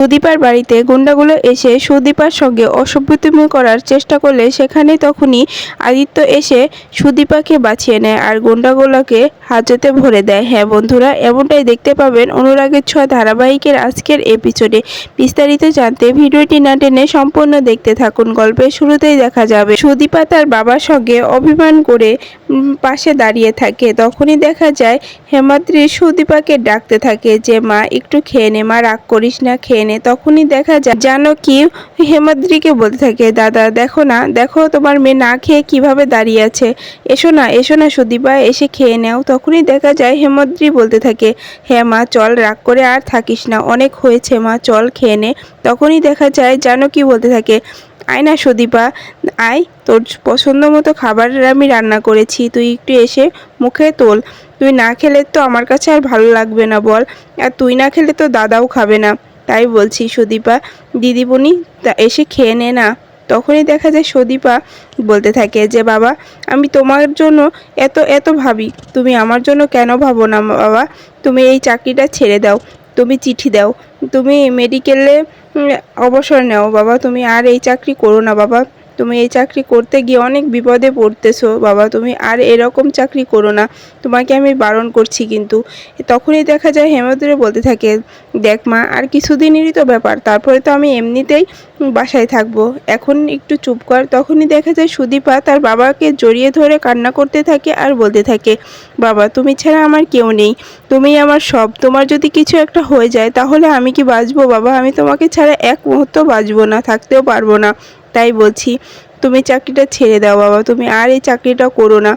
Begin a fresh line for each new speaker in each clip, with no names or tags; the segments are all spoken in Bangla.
সুদীপার বাড়িতে গুন্ডাগুলো এসে সুদীপার সঙ্গে অসভ্যতমি করার চেষ্টা করলে সেখানে তখনই আদিত্য এসে সুদীপাকে বাঁচিয়ে নেয় আর গুন্ডাগুলোকে হাজতে ভরে দেয়। হ্যাঁ বন্ধুরা, এমনটাই দেখতে পাবেন অনুরাগের ছোঁয়া ধারাবাহিকের আজকের এপিসোডে বিস্তারিত জানতে ভিডিওটি না টেনে সম্পূর্ণ দেখতে থাকুন। গল্পের শুরুতেই দেখা যাবে, সুদীপা তার বাবার সঙ্গে অভিমান করে পাশে দাঁড়িয়ে থাকে। তখনই দেখা যায়, হেমাদ্রি সুদীপাকে ডাকতে থাকে যে, মা, একটু খেয়ে নে, মা, রাগ করিস না, খেয়ে নে। তখনই দেখা যায়, জানো কি? হেমাদ্রিকে বলতে থাকে, দাদা, দেখো না, দেখো তোমার মেয়ে না খেয়ে কীভাবে দাঁড়িয়ে আছে। এসো না এসো না সুদীপা, এসে খেয়ে নাও। তখনই দেখা যায়, হেমাদ্রি বলতে থাকে হ্যাঁ মা, চল, রাগ করে আর থাকিস না, অনেক হয়েছে মা, চল, খেয়ে নে। তখনই দেখা যায়, জানো কি? বলতে থাকে আয় না সুদীপা, আয়, তোর পছন্দ মতো খাবার আমি রান্না করেছি, তুই একটু এসে মুখে তোল। তুই না খেলে তো আমার কাছে আর ভালো লাগবে না বল, আর তুই না খেলে তো দাদাও খাবে না। তাই বলছি সুদীপা তা এসে খেয়ে নে না। তখনই দেখা যায় সুদীপা বলতে থাকে যে, বাবা, আমি তোমার জন্য এত এত ভাবি। তুমি আমার জন্য কেন ভাবো না বাবা? তুমি এই চাকরিটা ছেড়ে দাও। তুমি চিঠি দাও। তুমি মেডিকেলে অবসর নাও বাবা তুমি আর এই চাকরি করো না বাবা। তুমি এই চাকরি করতে গিয়ে অনেক বিপদে পড়তেছো, বাবা। তুমি আর এরকম চাকরি করো না। তোমাকে আমি বারণ করছি কিন্তু। তখনই দেখা যায় হেমন্তের বলতে থাকে, দেখ মা, আর কিছুদিনেরই তো ব্যাপার। তারপরে তো আমি এমনিতেই বাসায় থাকব। এখন একটু চুপ কর। তখনই দেখা যায় সুদীপা তার বাবাকে জড়িয়ে ধরে কান্না করতে থাকে আর বলতে থাকে, বাবা, তুমি ছাড়া আমার কেউ নেই। তুমি আমার সব। তোমার যদি কিছু একটা হয়ে যায়, তাহলে আমি কি বাঁচবো, বাবা? আমি তোমাকে ছাড়া এক মুহূর্ত বাঁচবো না, থাকতেও পারব না। তাই বলছি, তুমি চাকরিটা ছেড়ে দাও বাবা, তুমি আর এই চাকরিটা করো না।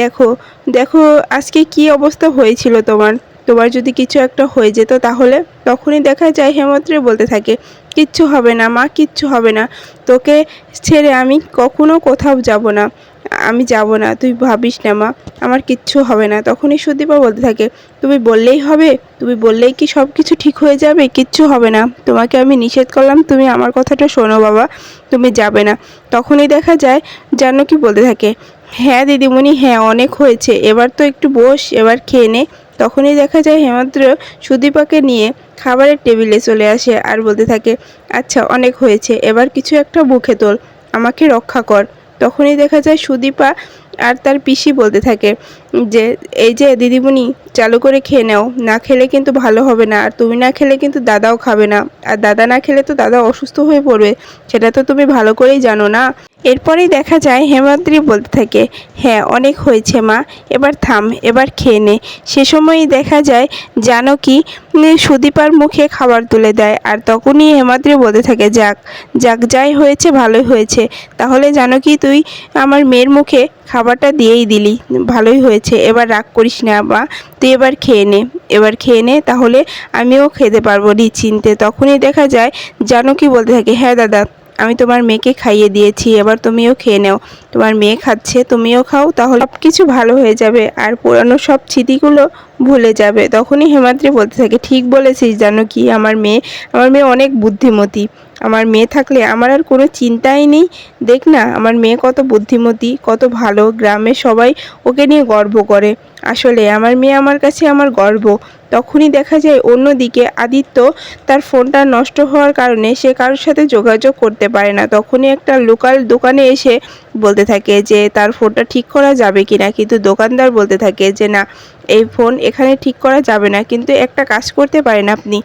দেখো দেখো আজকে কি অবস্থা হয়েছিল তোমার? তোমার যদি কিছু একটা হয়ে যেত তাহলে? তখনই দেখা যায় হেমন্ত্রে বলতে থাকে, কিচ্ছু হবে না, মা, কিচ্ছু হবে না। তোকে ছেড়ে আমি কখনো কোথাও যাব না। আমি যাব না, তুই ভাবিস না মা, আমার কিচ্ছু হবে না। তখনই সুদীপা বলতে থাকে, তুমি বললেই হবে, তুমি বললেই কি সব কিছু ঠিক হয়ে যাবে? কিচ্ছু হবে না। তোমাকে আমি নিষেধ করলাম, তুমি আমার কথাটা শোনো বাবা, তুমি যাবে না। তখনই দেখা যায় জানো কি বলতে থাকে হ্যাঁ দিদিমণি হ্যাঁ অনেক হয়েছে, এবার তো একটু বস, এবার খেয়ে নে। তখনই দেখা যায় হেমাদ্র সুদীপাকে নিয়ে খাবারের টেবিলে চলে আসে আর বলতে থাকে আচ্ছা অনেক হয়েছে, এবার কিছু একটা মুখে তোল, আমাকে রক্ষা কর। তখনই দেখা যায় সুদীপা আর তার পিসি বলতে থাকে যে, এই যে দিদিমণি, চালু করে খেয়ে নাও। না খেলে কিন্তু ভালো হবে না। আর তুমি না খেলে কিন্তু দাদাও খাবে না। আর দাদা না খেলে তো দাদা অসুস্থ হয়ে পড়বে। সেটা তো তুমি ভালো করেই জানো না? এরপরেই দেখা যায় হেমাদ্রি বলতে থাকে হ্যাঁ অনেক হয়েছে মা, এবার থাম, এবার খেয়ে নে। সে সময়ই দেখা যায় জানকী সুদীপার মুখে খাবার তুলে দেয় আর তখনই হেমাদ্রি বলতে থাকে, যাক যাক, যাই হয়েছে, ভালোই হয়েছে। তাহলে জানো কি তুই আমার মেয়ের মুখে খাবারটা দিয়েই দিলি, ভালোই হয়েছে, এবার রাগ করিস না বা তুই এবার খেয়ে নে, এবার খেয়ে নে, তাহলে আমিও খেতে পারব নিশ্চিন্তে। তখনই দেখা যায় জানো কি বলতে থাকে হ্যাঁ দাদা আমি তোমার মেয়েকে খাইয়ে দিয়েছি, এবার তুমিও খেয়ে নাও। তোমার মেয়ে খাচ্ছে, তুমিও খাও, তাহলে সব কিছু ভালো হয়ে যাবে, আর পুরানো সব স্মৃতিগুলো ভুলে যাবে। তখনই হেমাদ্রি বলতে থাকে, ঠিক বলেছিস, জানো কি, আমার মেয়ে আমার মেয়ে অনেক বুদ্ধিমতী। আমার মেয়ে থাকলে আমার আর কোনো চিন্তাই নেই। দেখ না, আমার মেয়ে কত বুদ্ধিমতী, কত ভালো গ্রামের সবাই ওকে নিয়ে গর্ব করে। আসলে আমার মেয়ে আমার কাছে আমার গর্ব। তখনই দেখা যায় অন্যদিকে আদিত্য তার ফোনটা নষ্ট হওয়ার কারণে সে কারোর সাথে যোগাযোগ করতে পারে না। তখনই একটা লোকাল দোকানে এসে বলতে থাকে যে, তার ফোনটা ঠিক করা যাবে কি না কিন্তু দোকানদার বলতে থাকে যে, না, এই ফোন এখানে ঠিক করা যাবে না। কিন্তু একটা কাজ করতে পারেন আপনি,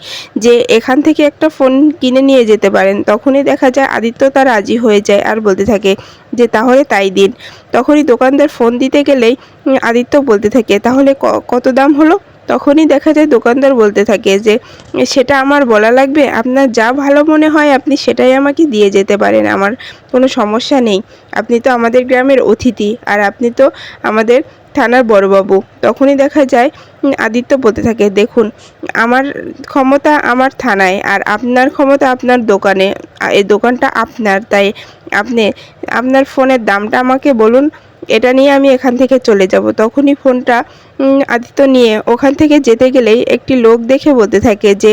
যে এখান থেকে একটা ফোন কিনে নিয়ে যেতে পারেন। তখনই দেখা যায় আদিত্য তার রাজি হয়ে যায় আর বলতে থাকে যে, তাহলে তাই দিন। তখনই দোকানদার ফোন দিতে গেলেই আদিত্য বলতে থাকে, তাহলে কত দাম হলো? তখনই দেখা যায় দোকানদার বলতে থাকে যে, সেটা আমার বলা লাগবে? আপনার যা ভালো মনে হয়, আপনি সেটাই আমাকে দিয়ে যেতে পারেন। আমার কোনো সমস্যা নেই। আপনি তো আমাদের গ্রামের অতিথি আর আপনি তো আমাদের থানার বড়বাবু। তখনই দেখা যায় আদিত্য বলতে থাকে, দেখুন, আমার ক্ষমতা আমার থানায় আর আপনার ক্ষমতা আপনার দোকানে। এই দোকানটা আপনার, তাই আপনি, আপনার ফোনের দামটা আমাকে বলুন এটা নিয়ে আমি এখান থেকে চলে যাব। তখনই ফোনটা আদিত্য নিয়ে ওখান থেকে যেতে গেলেই একটি লোক দেখে বলতে থাকে যে,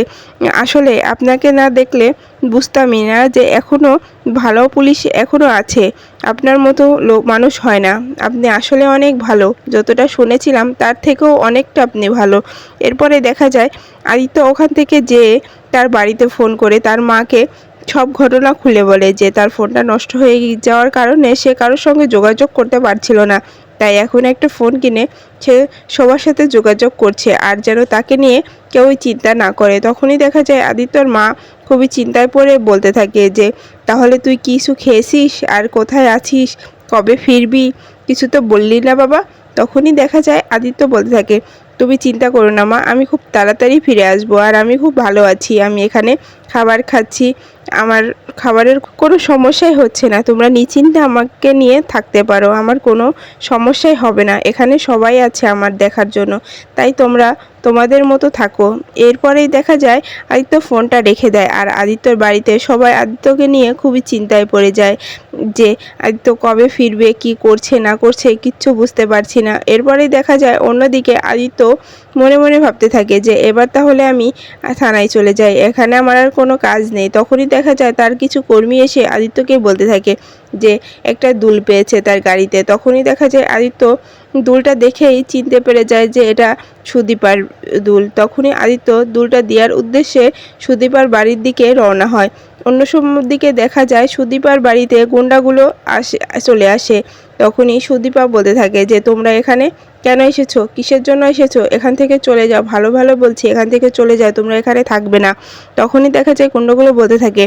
আসলে আপনাকে না দেখলে বুঝতামই না যে এখনও ভালো পুলিশ এখনও আছে। আপনার মতো লোক মানুষ হয় না। আপনি আসলে অনেক ভালো। যতটা শুনেছিলাম তার থেকেও অনেকটা আপনি ভালো। এরপরে দেখা যায়, আদিত্য ওখান থেকে যেয়ে তার বাড়িতে ফোন করে তার মাকে সব ঘটনা খুলে বলে যে তার ফোনটা নষ্ট হয়ে যাওয়ার কারণে সে কারোর সঙ্গে যোগাযোগ করতে পারছিল না। তাই এখন একটা ফোন কিনে সে সবার সাথে যোগাযোগ করছে আর যেন তাকে নিয়ে কেউই চিন্তা না করে। তখনই দেখা যায় আদিত্যর মা খুবই চিন্তায় পড়ে বলতে থাকে যে, তাহলে তুই কিছু খেয়েছিস? আর কোথায় আছিস? কবে ফিরবি? কিছু তো বললি না বাবা? তখনই দেখা যায় আদিত্য বলতে থাকে তুমি চিন্তা করো না, মা। আমি খুব তাড়াতাড়ি ফিরে আসব আর আমি খুব ভালো আছি। আমি এখানে খাবার খাচ্ছি। আমার খাবারের কোনো সমস্যাই হচ্ছে না। তোমরা নিশ্চিন্তে আমাকে নিয়ে থাকতে পারো। আমার কোনো সমস্যাই হবে না। এখানে সবাই আছে আমার দেখার জন্য। তাই তোমরা তোমাদের মতো থাকো। এরপরেই দেখা যায়, আদিত্য ফোনটা রেখে দেয় আর আদিত্যর বাড়িতে সবাই আদিত্যকে নিয়ে খুবই চিন্তায় পড়ে যায় যে, আদিত্য কবে ফিরবে, কি করছে, না করছে, কিচ্ছু বুঝতে পারছি না। এরপরেই দেখা যায়, অন্যদিকে আদিত্য মনে মনে ভাবতে থাকে যে, এবার তাহলে আমি থানায় চলে যাই। এখানে আমার আর কোনো কাজ নেই। তখনই দেখা যায়, তার কিছু কর্মী এসে আদিত্যকে বলতে থাকে যে একটা দুল পেয়েছে তার গাড়িতে, তখনই দেখা যায় আদিত্য দুলটা দেখেই চিনতে পেরে যায় যে এটা সুদীপার দুল। তখনই আদিত্য দুলটা দেওয়ার উদ্দেশ্যে সুদীপার বাড়ির দিকে রওনা হয়। অন্য সময় দিকে দেখা যায় সুদীপার বাড়িতে গুন্ডাগুলো আসে, চলে আসে। তখনই সুদীপা বলতে থাকে যে, তোমরা এখানে কেন এসেছ? কিসের জন্য এসেছ? এখান থেকে চলে যাও, ভালো ভালো বলছি, এখান থেকে চলে যাও, তোমরা এখানে থাকবে না। তখনই দেখা যায় গুন্ডাগুলো বলতে থাকে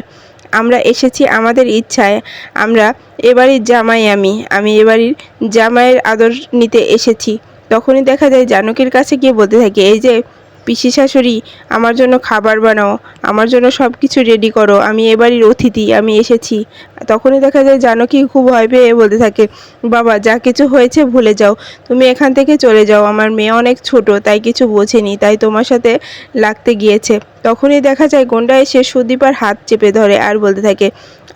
আমরা এসেছি আমাদের ইচ্ছায়। আমরা এবাড়ির জামাই আমি। আমি এবাড়ির জামাইয়ের আদর নিতে এসেছি। তখনই দেখা যায় জানকীর কাছে গিয়ে বলতে থাকে, এই যে পিসি শাশুড়ি, আমার জন্য খাবার বানাও, আমার জন্য সব কিছু রেডি করো, আমি এবাড়ির অতিথি, আমি এসেছি। তখনই দেখা যায় জানকী খুব ভয় পেয়ে বলতে থাকে, বাবা, যা কিছু হয়েছে ভুলে যাও, তুমি এখান থেকে চলে যাও, আমার মেয়ে অনেক ছোট, তাই কিছু বোঝেনি, তাই তোমার সাথে লাগতে গিয়েছে। তখনই দেখা যায় গন্ডা এসে সুদীপার হাত চেপে ধরে আর বলতে থাকে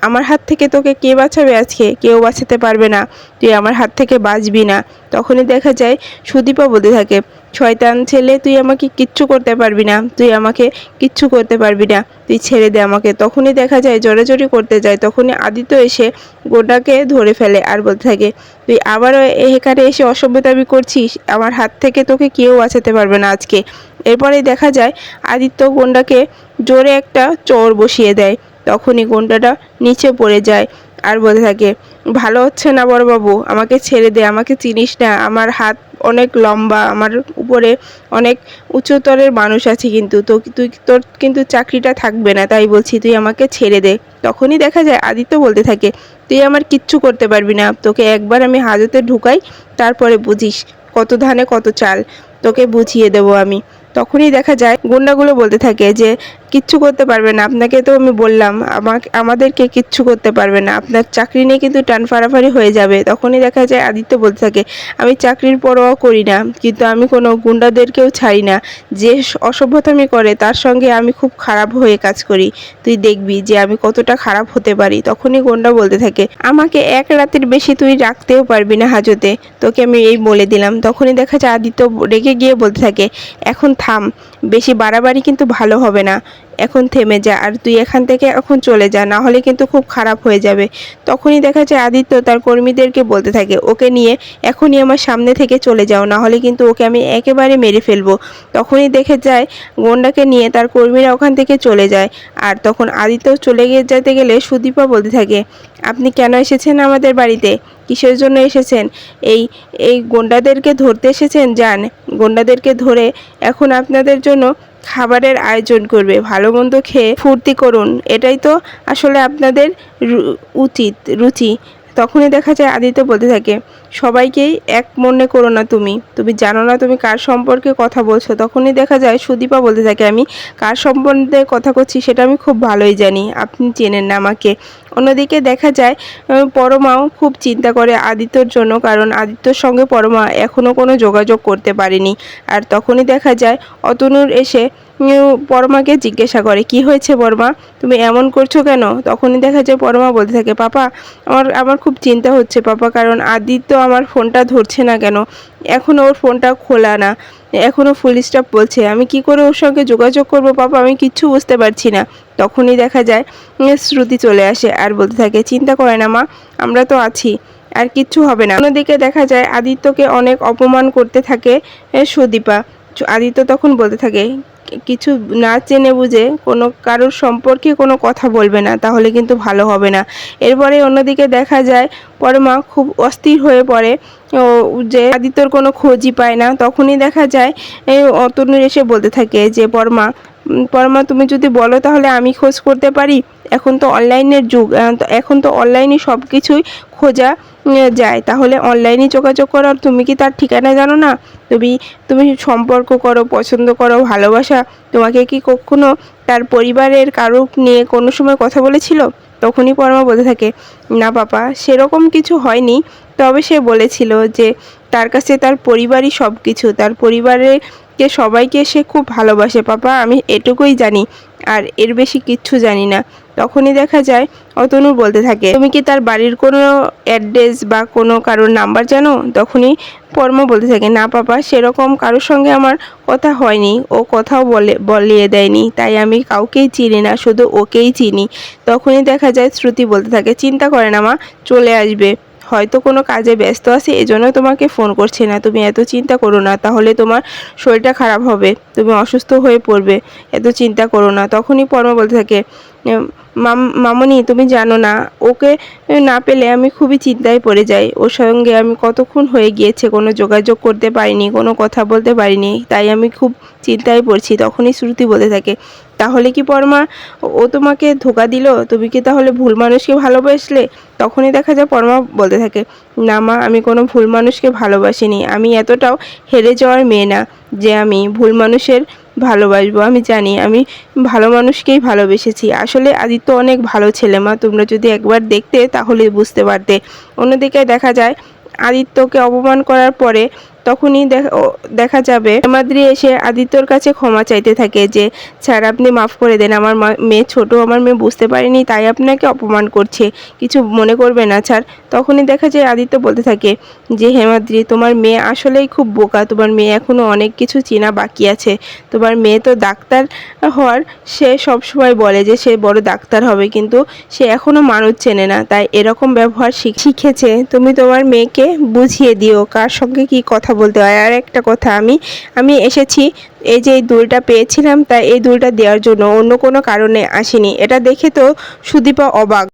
আমার হাত থেকে তোকে কে বাঁচাবে আজকে? কেউ বাঁচাতে পারবে না। তুই আমার হাত থেকে বাঁচবি না। তখনই দেখা যায় সুদীপা বলতে থাকে, শয়তান ছেলে, তুই আমাকে কিচ্ছু করতে পারবি না। তুই আমাকে কিচ্ছু করতে পারবি না। তুই ছেড়ে দে আমাকে। তখনই দেখা যায় জড়াজড়ি করতে যায়। তখনই আদিত্য এসে গোটাকে ধরে ফেলে আর বলতে থাকে, তুই আবারও এখানে এসে অসভ্যতামি করছিস? আমার হাত থেকে তোকে কেউ বাঁচাতে পারবে না আজকে। এরপরেই দেখা যায় আদিত্য গোন্ডাকে জোরে একটা চোর বসিয়ে দেয়। তখনই গন্ডাটা নিচে পড়ে যায় আর বলতে থাকে, ভালো হচ্ছে না বড়বাবু, আমাকে ছেড়ে দে, আমাকে চিনিস না, আমার হাত অনেক লম্বা, আমার উপরে অনেক উচ্চতরের মানুষ আছে কিন্তু, তো তুই, তোর কিন্তু চাকরিটা থাকবে না, তাই বলছি, তুই আমাকে ছেড়ে দে। তখনই দেখা যায় আদিত্য বলতে থাকে, তুই আমার কিচ্ছু করতে পারবি না, তোকে একবার আমি হাজতে ঢুকাই, তারপরে বুঝিস কত ধানে কত চাল, তোকে বুঝিয়ে দেবো আমি। তখনই দেখা যায়, গুন্ডাগুলো বলতে থাকে যে, কিচ্ছু করতে পারবে না। আপনাকে তো আমি বললাম, আমাকে, আমাদেরকে কিচ্ছু করতে পারবে না। আপনার চাকরি নিয়ে কিন্তু টান ফাড়াফাড়ি হয়ে যাবে। তখনই দেখা যায়, আদিত্য বলতে থাকে, আমি চাকরির পরোয়া করি না, কিন্তু আমি কোনো গুন্ডাদেরকেও ছাড়ি না। যে অসভ্যতামি করে, তার সঙ্গে আমি খুব খারাপ হয়ে কাজ করি। তুই দেখবি যে, আমি কতটা খারাপ হতে পারি। তখনই গুন্ডা বলতে থাকে, আমাকে এক রাতের বেশি তুই রাখতেও পারবি না হাজতে। তোকে আমি এই বলে দিলাম। তখনই দেখা যায়, আদিত্য রেগে গিয়ে বলতে থাকে, এখন থাম, বেশি বাড়াবাড়ি কিন্তু ভালো হবে না। এখন থেমে যা, আর তুই এখান থেকে এখন চলে যা, না হলে কিন্তু খুব খারাপ হয়ে যাবে। তখনই দেখা যায় আদিত্য তার কর্মীদেরকে বলতে থাকে, ওকে নিয়ে এখনই আমার সামনে থেকে চলে যাও, না হলে কিন্তু ওকে আমি একেবারে মেরে ফেলব। তখনই দেখে যায় গন্ডাকে নিয়ে তার কর্মীরা ওখান থেকে চলে যায়। আর তখন আদিত্য চলে গিয়ে যেতে গেলে সুদীপা বলতে থাকে, আপনি কেন এসেছেন আমাদের বাড়িতে? কিসের জন্য এসেছেন? এই এই গোন্ডাদেরকে ধরতে এসেছেন? যান, গোন্ডাদেরকে ধরে এখন আপনাদের জন্য খাবারের আয়োজন করবে। ভালো মন্দ খেয়ে ফুর্তি করুন। এটাই তো আসলে আপনাদের উচিত, রুচি। তখনই দেখা যায় আদিত্য বলতে থাকে, সবাইকেই এক মনে করো না তুমি। তুমি জানো না তুমি কার সম্পর্কে কথা বলছো? তখনই দেখা যায় সুদীপা বলতে থাকে, আমি কার সম্বন্ধে কথা করছি সেটা আমি খুব ভালোই জানি, আপনি চেনেন না আমাকে। অন্যদিকে দেখা যায় পরমাও খুব চিন্তা করে আদিত্যর জন্য, কারণ আদিত্যর সঙ্গে পরমা এখনও কোনো যোগাযোগ করতে পারেনি। আর তখনই দেখা যায়, অতনুর এসে পরমাকে জিজ্ঞাসা করে, কি হয়েছে বর্মা? তুমি এমন করছ কেন? তখনই দেখা যায় পরমা বলতে থাকে, পাপা, আমার আমার খুব চিন্তা হচ্ছে, পাপা, কারণ আদিত্য আমার ফোনটা ধরছে না কেন? এখনও ওর ফোনটা খোলা না। এখনও ফুল স্টপ বলছে। আমি কি করে ওর সঙ্গে যোগাযোগ করব, পাপা? আমি কিচ্ছু বুঝতে পারছি না। তখনই দেখা যায় শ্রুতি চলে আসে আর বলতে থাকে, চিন্তা করে না মা, আমরা তো আছি, আর কিচ্ছু হবে না। অন্যদিকে দেখা যায়, আদিত্যকে অনেক অপমান করতে থাকে সুদীপা। আদিত্য তখন বলতে থাকে "কি- কিছু না চেনে বুঝে কোনো কারোর সম্পর্কে কোনো কথা বলবে না, তাহলে কিন্তু ভালো হবে না। এরপরে অন্যদিকে দেখা যায়, পরমা খুব অস্থির হয়ে পড়ে, ও যে আদিত্যর কোনো খোঁজই পায় না। তখনই দেখা যায় অতনুর এসে বলতে থাকে যে, পরমা পরমা, তুমি যদি বলো তাহলে আমি খোঁজ করতে পারি? এখন তো অনলাইনের যুগ এখন তো অনলাইনে সব কিছুই খোঁজা যায়। তাহলে অনলাইনে যোগাযোগ করো তুমি কি তার ঠিকানা জানো না? তুমি তুমি সম্পর্ক করো, পছন্দ করো, ভালোবাসা, তোমাকে কি কখনো তার পরিবারের কারও নিয়ে কোনো সময় কথা বলেছিল? তখনই পরমা বলতে থাকে, না পাপা সেরকম কিছু হয়নি। তবে সে বলেছিল যে, তার কাছে তার পরিবারই সব কিছু তার পরিবারের কে সবাইকে সে খুব ভালোবাসে, পাপা, আমি এটুকুই জানি আর এর বেশি কিচ্ছু জানি না। তখনই দেখা যায়, অতনু বলতে থাকে, তুমি কি তার বাড়ির কোনো অ্যাড্রেস বা কোনো কারোর নাম্বার জানো? তখনই পরমা বলতে থাকে, না পাপা, সেরকম কারোর সঙ্গে আমার কথা হয়নি, ও কথাও বলে, বলিয়ে দেয়নি, তাই আমি কাউকেই চিনি না, শুধু ওকেই চিনি। তখনই দেখা যায়, শ্রুতি বলতে থাকে, চিন্তা করে না মা, চলে আসবে। হয়তো কোনো কাজে ব্যস্ত আছে এজন্য তোমাকে ফোন করছে না। তুমি এত চিন্তা করো না, তাহলে তোমার শরীরটা খারাপ হবে, তুমি অসুস্থ হয়ে পড়বে, এত চিন্তা করো না। তখনই পরমা বলতে থাকে মাম, মামনি, তুমি জানো না, ওকে না পেলে আমি খুবই চিন্তায় পড়ে যাই। ওর সঙ্গে আমি কতক্ষণ হয়ে গিয়েছে, কোনো যোগাযোগ করতে পারিনি, কোনো কথা বলতে পারিনি, তাই আমি খুব চিন্তায় পড়ছি। তখনই শ্রুতি বলতে থাকে তাহলে কি পরমা? ও তোমাকে ধোকা দিল? তুমি কি তাহলে ভুল মানুষকে ভালোবাসলে? তখনই দেখা যায় পরমা বলতে থাকে, না মা, আমি কোনো ভুল মানুষকে ভালোবাসিনি। আমি এতটাও হেরে যাওয়ার মেয়ে না যে আমি ভুল মানুষের ভালোবাসবো। আমি জানি আমি ভালো মানুষকেই ভালোবেসেছি। আসলে আদিত্য অনেক ভালো ছেলে মা। তোমরা যদি একবার দেখতে তাহলে বুঝতে পারতে। অন্যদিকে দেখা যায় আদিত্যকে অপমান করার পরে তখনই দেখা যাবে। হেমাদ্রি এসে আদিত্যর কাছে ক্ষমা চাইতে থাকে যে, স্যার, আপনি মাফ করে দেন। আমার মেয়ে ছোট, আমার মেয়ে বুঝতে পারেনি, তাই আপনাকে অপমান করছে। কিছু মনে করবে না, স্যার। তখনই দেখা যায় আদিত্য বলতে থাকে যে হেমাদ্রি তোমার মেয়ে আসলেই খুব বোকা। তোমার মেয়ে এখনও অনেক কিছু চেনা বাকি আছে। তোমার মেয়ে তো ডাক্তার হওয়ার, সে সব সময় বলে যে, সে বড় ডাক্তার হবে। কিন্তু সে এখনও মানুষ চেনে না। তাই এরকম ব্যবহার শিখ- শিখেছে। তুমি তোমার মেয়েকে বুঝিয়ে দিও। কার সঙ্গে কি কথা বলতে হয়। আর একটা কথা, আমি আমি এসেছি, এই যে এই দুলটা পেয়েছিলাম, তাই এই দুলটা দেওয়ার জন্য অন্য কোনো কারণে আসিনি। এটা দেখে তো সুদীপা অবাক।